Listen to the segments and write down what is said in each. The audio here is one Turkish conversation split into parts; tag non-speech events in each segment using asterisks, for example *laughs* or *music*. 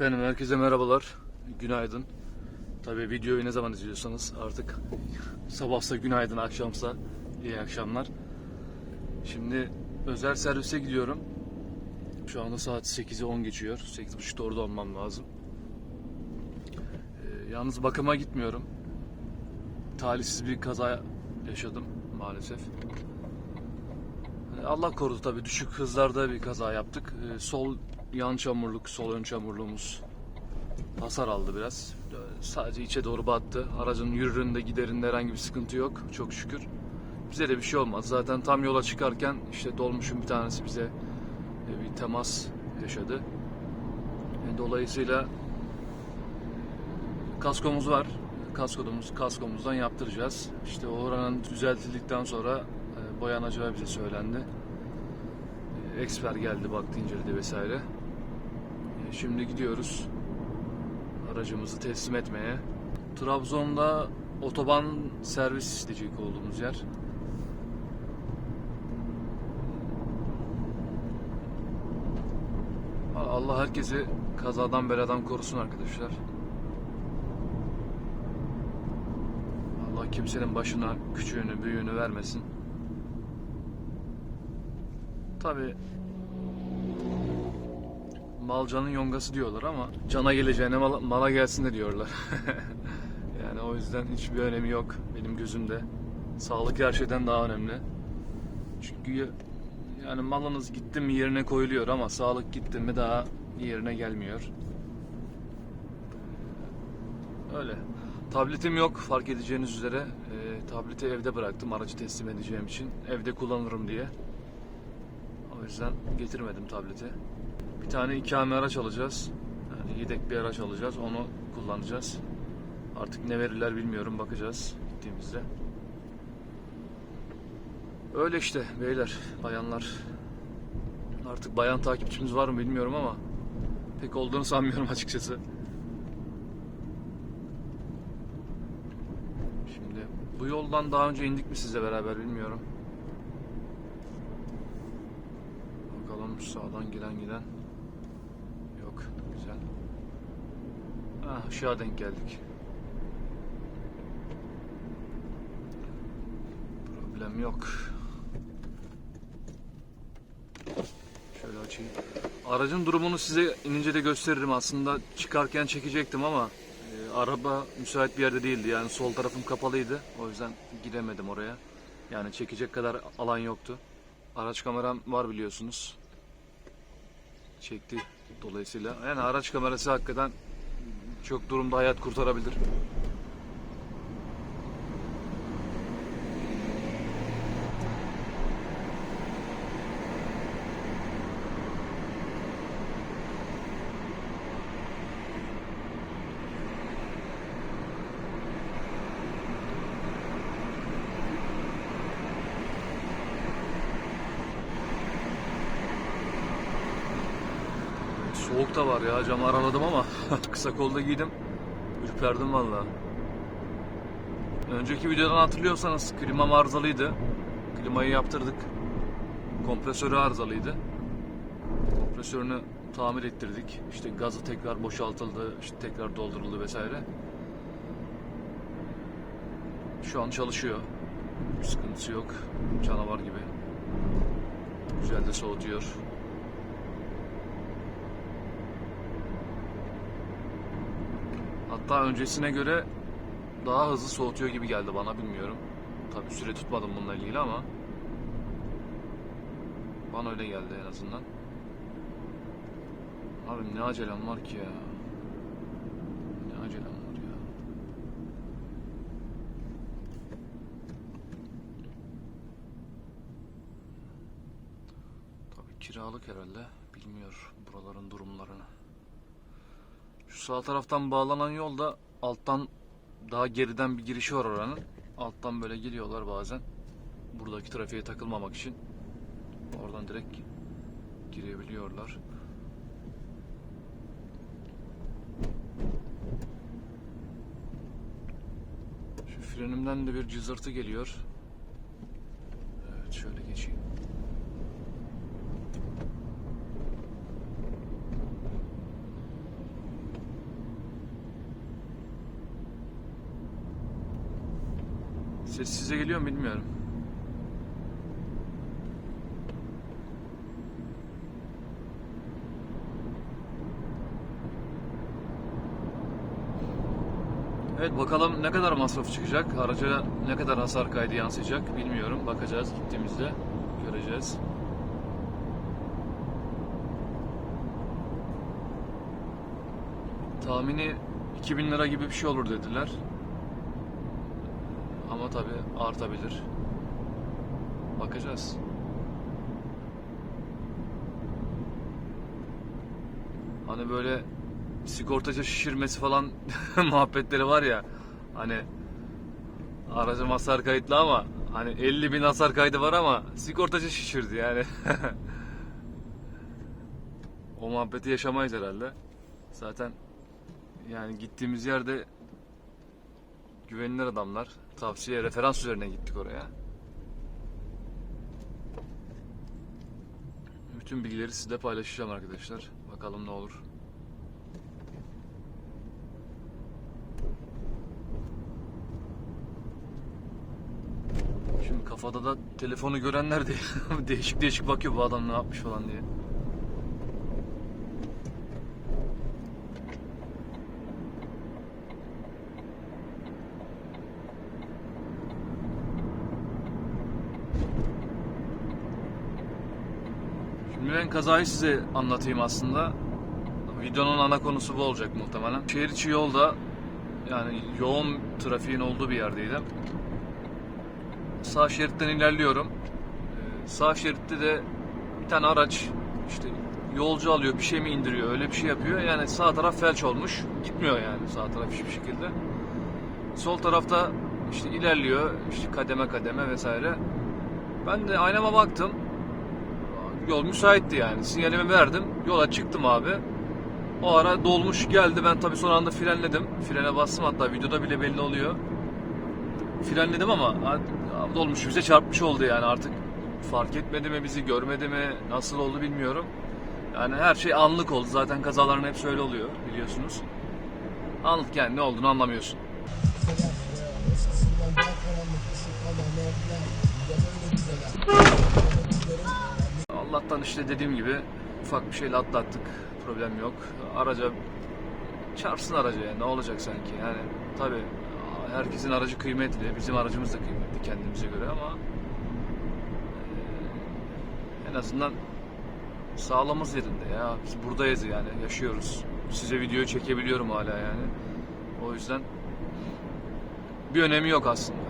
Efendim herkese merhabalar, günaydın. Tabii videoyu ne zaman izliyorsanız artık sabahsa günaydın, akşamsa iyi akşamlar. Şimdi özel servise gidiyorum. Şu anda saat 8'i 10 geçiyor. 8.30'da orada olmam lazım. Ee, yalnız bakıma gitmiyorum. Talihsiz bir kaza yaşadım maalesef. Ee, Allah korudu tabii düşük hızlarda bir kaza yaptık. Ee, sol yan çamurluk, sol ön çamurluğumuz hasar aldı biraz. Sadece içe doğru battı. Aracın yürüründe giderinde herhangi bir sıkıntı yok çok şükür. Bize de bir şey olmaz. Zaten tam yola çıkarken işte dolmuşun bir tanesi bize e, bir temas yaşadı. E, Dolayısıyla kaskomuz var. Kaskomuz, kaskomuzdan yaptıracağız. İşte oranın düzeltildikten sonra e, boyanacağı bize söylendi. E, Eksper geldi, baktı, inceledi vesaire. Şimdi gidiyoruz aracımızı teslim etmeye. Trabzon'da otoban servis isteyecek olduğumuz yer. Allah herkesi kazadan beladan korusun arkadaşlar. Allah kimsenin başına küçüğünü büyüğünü vermesin. Tabi mal canın yongası diyorlar ama cana geleceğine mala, mala gelsin de diyorlar. *laughs* yani o yüzden hiçbir önemi yok benim gözümde. Sağlık her şeyden daha önemli. Çünkü yani malınız gitti mi yerine koyuluyor ama sağlık gitti mi daha yerine gelmiyor. Öyle. Tabletim yok fark edeceğiniz üzere. Ee, tableti evde bıraktım aracı teslim edeceğim için. Evde kullanırım diye. O yüzden getirmedim tableti. Bir tane ikame araç alacağız. Yani yedek bir araç alacağız. Onu kullanacağız. Artık ne verirler bilmiyorum. Bakacağız gittiğimizde. Öyle işte beyler, bayanlar. Artık bayan takipçimiz var mı bilmiyorum ama pek olduğunu sanmıyorum açıkçası. Şimdi bu yoldan daha önce indik mi sizle beraber bilmiyorum. Bakalım sağdan gelen giden. Yok, güzel. Ah, ışığa denk geldik. Problem yok. Şöyle açayım. Aracın durumunu size inince de gösteririm. Aslında çıkarken çekecektim ama e, araba müsait bir yerde değildi. Yani sol tarafım kapalıydı. O yüzden gidemedim oraya. Yani çekecek kadar alan yoktu. Araç kameram var biliyorsunuz. Çekti dolayısıyla. Yani araç kamerası hakikaten çok durumda hayat kurtarabilir. Soğuk da var ya camı araladım ama *laughs* kısa kolda giydim. Ürperdim valla. Önceki videodan hatırlıyorsanız klimam arızalıydı. Klimayı yaptırdık. Kompresörü arızalıydı. Kompresörünü tamir ettirdik. İşte gazı tekrar boşaltıldı, işte tekrar dolduruldu vesaire. Şu an çalışıyor. Bir sıkıntısı yok. Canavar gibi. Güzel de soğutuyor. Hatta öncesine göre daha hızlı soğutuyor gibi geldi bana bilmiyorum. Tabi süre tutmadım bununla ilgili ama bana öyle geldi en azından. Abi ne acelem var ki ya. Ne acelem var ya. Tabi kiralık herhalde. Bilmiyor buraların durumlarını. Sağ taraftan bağlanan yolda alttan daha geriden bir girişi var oranın. Alttan böyle geliyorlar bazen. Buradaki trafiğe takılmamak için. Oradan direkt girebiliyorlar. Şu frenimden de bir cızırtı geliyor. Evet şöyle geçeyim. Ses size geliyor mu bilmiyorum. Evet bakalım ne kadar masraf çıkacak. Araca ne kadar hasar kaydı yansıyacak bilmiyorum. Bakacağız gittiğimizde göreceğiz. Tahmini 2000 lira gibi bir şey olur dediler. Ama tabi artabilir. Bakacağız. Hani böyle sigortacı şişirmesi falan *laughs* muhabbetleri var ya. Hani aracım hasar kayıtlı ama hani 50 bin hasar kaydı var ama sigortacı şişirdi yani. *laughs* o muhabbeti yaşamayız herhalde. Zaten yani gittiğimiz yerde güvenilir adamlar. Tavsiye, referans üzerine gittik oraya. Bütün bilgileri sizle paylaşacağım arkadaşlar. Bakalım ne olur. Şimdi kafada da telefonu görenler de *laughs* değişik değişik bakıyor bu adam ne yapmış falan diye. Şimdi ben kazayı size anlatayım aslında. Videonun ana konusu bu olacak muhtemelen. Şehir içi yolda yani yoğun trafiğin olduğu bir yerdeydim. Sağ şeritten ilerliyorum. Ee, Sağ şeritte de bir tane araç işte yolcu alıyor bir şey mi indiriyor öyle bir şey yapıyor. Yani sağ taraf felç olmuş. Gitmiyor yani sağ taraf hiçbir şekilde. Sol tarafta işte ilerliyor işte kademe kademe vesaire. Ben de aynama baktım. Yol müsaitti yani. Sinyalimi verdim. Yola çıktım abi. O ara dolmuş geldi. Ben tabii son anda frenledim. Frene bastım hatta videoda bile belli oluyor. Frenledim ama dolmuş bize çarpmış oldu yani artık fark etmedi mi bizi görmedi mi nasıl oldu bilmiyorum. Yani her şey anlık oldu. Zaten kazaların hep öyle oluyor biliyorsunuz. Anlık yani ne olduğunu anlamıyorsun. Allah'tan işte dediğim gibi ufak bir şeyle atlattık. Problem yok. Araca çarpsın araca ya ne olacak sanki yani tabi herkesin aracı kıymetli bizim aracımız da kıymetli kendimize göre ama eee, en azından sağlamız yerinde ya biz buradayız yani yaşıyoruz size videoyu çekebiliyorum hala yani o yüzden bir önemi yok aslında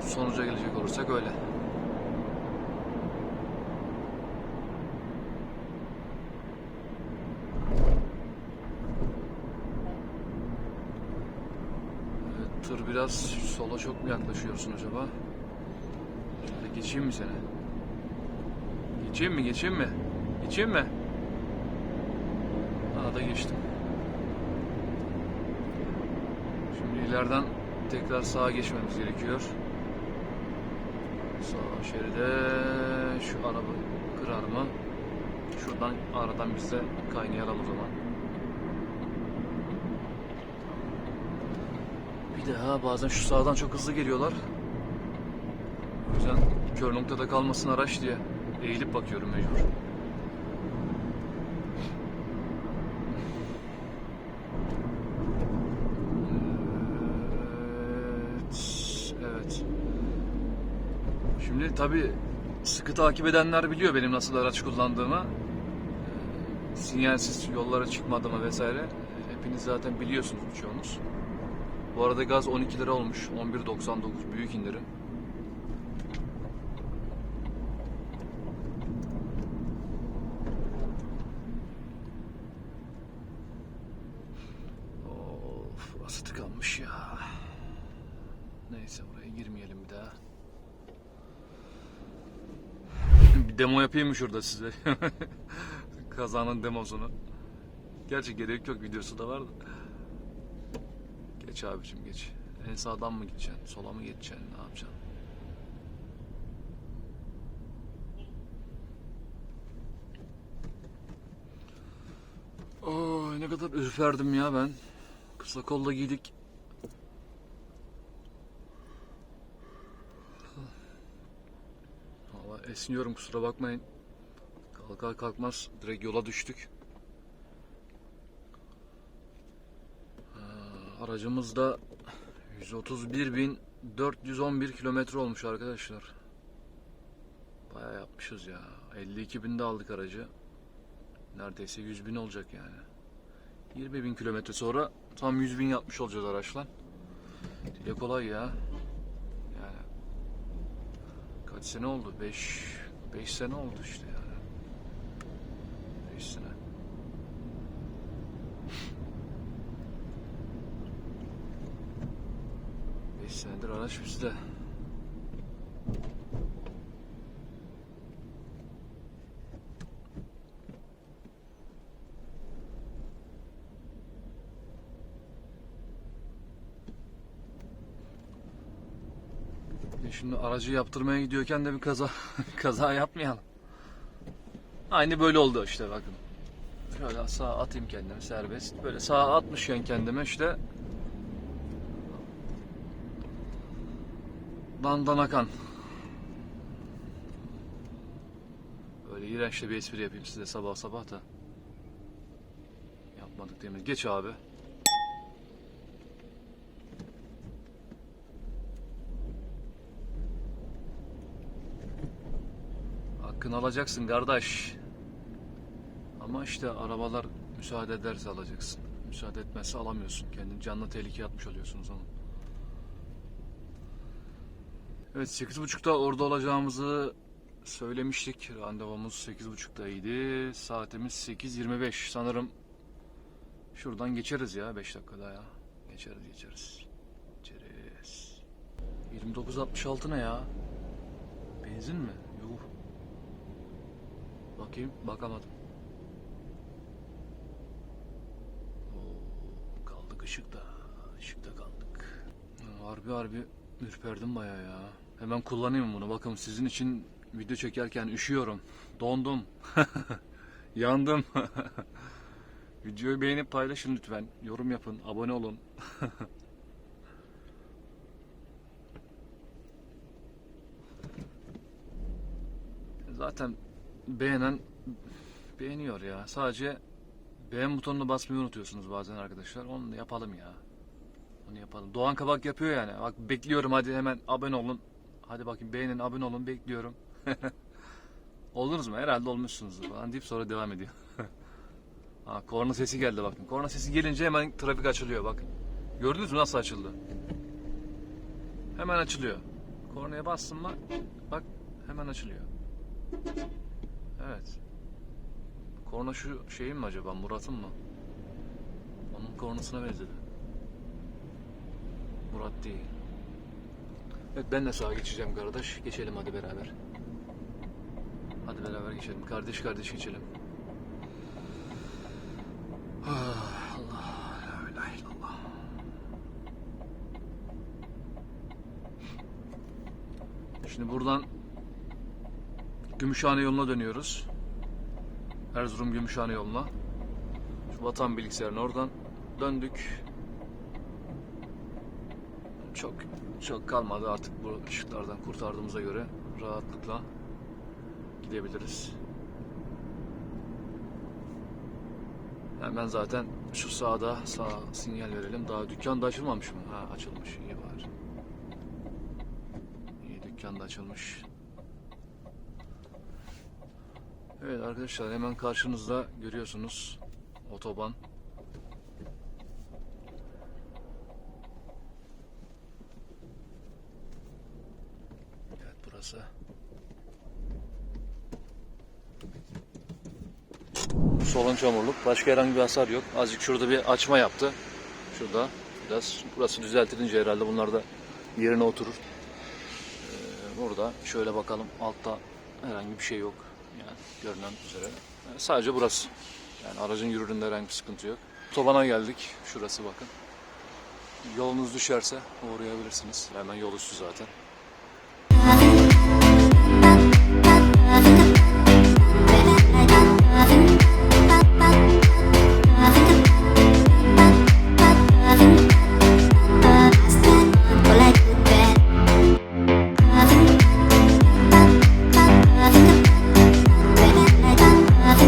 sonuca gelecek olursak öyle. Tır biraz sola çok mu yaklaşıyorsun acaba? Şöyle geçeyim mi seni? Geçeyim mi, geçeyim mi? Geçeyim mi? Daha da geçtim. Şimdi ileriden tekrar sağa geçmemiz gerekiyor. Sağ şeride şu araba kırar mı? Şuradan aradan biz de kaynayalım o zaman. Bir daha bazen şu sağdan çok hızlı geliyorlar. O yüzden kör noktada kalmasın araç diye eğilip bakıyorum mecbur. Evet, evet. Şimdi tabi sıkı takip edenler biliyor benim nasıl araç kullandığımı. Ee, Sinyalsiz yollara çıkmadığımı vesaire. Hepiniz zaten biliyorsunuz birçoğunuz. Bu arada gaz 12 lira olmuş. 11.99 büyük indirim. Of, burası tıkanmış ya. Neyse buraya girmeyelim bir daha. bir demo yapayım mı şurada size? *laughs* Kazanın demosunu. Gerçi gerek yok videosu da var. Geç abicim geç. En sağdan mı gideceksin? Sola mı geçeceksin? Ne yapacaksın? Oy ne kadar ürperdim ya ben. Kısa kolla giydik. Esniyorum kusura bakmayın. Kalkar kalkmaz direkt yola düştük. Ee, Aracımız da 131.411 kilometre olmuş arkadaşlar. Bayağı yapmışız ya. 52 binde aldık aracı. Neredeyse 100 bin olacak yani. 20 bin kilometre sonra tam 100 bin yapmış olacağız araçla. Dile kolay ya. Kaç sene oldu? 5 5 sene oldu işte yani. 5 sene. Beş senedir araç bizde. Şimdi aracı yaptırmaya gidiyorken de bir kaza *laughs* kaza yapmayalım. Aynı böyle oldu işte bakın. Şöyle sağa atayım kendimi serbest. Böyle sağa atmışken kendime işte Dandanakan. Böyle iğrenç de bir espri yapayım size sabah sabah da. Yapmadık demin. Geç abi. Hakkını alacaksın kardeş. Ama işte arabalar müsaade ederse alacaksın. Müsaade etmezse alamıyorsun. Kendini canlı tehlikeye atmış oluyorsun o zaman. Evet 8.30'da orada olacağımızı söylemiştik. Randevumuz 8.30'daydı. Saatimiz 8.25. Sanırım şuradan geçeriz ya 5 dakikada ya. Geçeriz geçeriz. Geçeriz. 29.66 ne ya? Benzin mi? Bakayım bakamadım. Oo, kaldık ışıkta. Işıkta kaldık. Harbi harbi ürperdim baya ya. Hemen kullanayım bunu. Bakın sizin için video çekerken üşüyorum. Dondum. *laughs* Yandım. *laughs* Videoyu beğenip paylaşın lütfen. Yorum yapın. Abone olun. *laughs* Zaten beğenen beğeniyor ya. Sadece beğen butonuna basmayı unutuyorsunuz bazen arkadaşlar. Onu yapalım ya. Onu yapalım. Doğan Kabak yapıyor yani. Bak bekliyorum hadi hemen abone olun. Hadi bakayım beğenin abone olun bekliyorum. *laughs* Oldunuz mu? Herhalde olmuşsunuz falan deyip sonra devam ediyor. *laughs* ha, korna sesi geldi bakın. Korna sesi gelince hemen trafik açılıyor bakın. Gördünüz mü nasıl açıldı? Hemen açılıyor. Kornaya bastın mı bak hemen açılıyor. Evet. Korna şu şeyin mi acaba? Murat'ın mı? Onun kornasına benzedi. Murat değil. Evet ben de sağa geçeceğim kardeş. Geçelim hadi beraber. Hadi beraber geçelim. Kardeş kardeş geçelim. Ah. Şimdi buradan Gümüşhane yoluna dönüyoruz. Erzurum Gümüşhane yoluna. Şu vatan bilgisayarına oradan döndük. Çok çok kalmadı artık bu ışıklardan kurtardığımıza göre rahatlıkla gidebiliriz. Hemen zaten şu sağda sağ sinyal verelim. Daha dükkan da açılmamış mı? Ha açılmış. iyi var. İyi dükkan da açılmış. Evet arkadaşlar hemen karşınızda görüyorsunuz otoban. Evet burası. Solun çamurluk. Başka herhangi bir hasar yok. Azıcık şurada bir açma yaptı. Şurada biraz. Burası düzeltilince herhalde bunlar da yerine oturur. Ee, burada şöyle bakalım. Altta herhangi bir şey yok. Görünen üzere. Yani sadece burası. Yani aracın yürüründe herhangi bir sıkıntı yok. Otobana geldik. Şurası bakın. Yolunuz düşerse uğrayabilirsiniz. Hemen yol üstü zaten.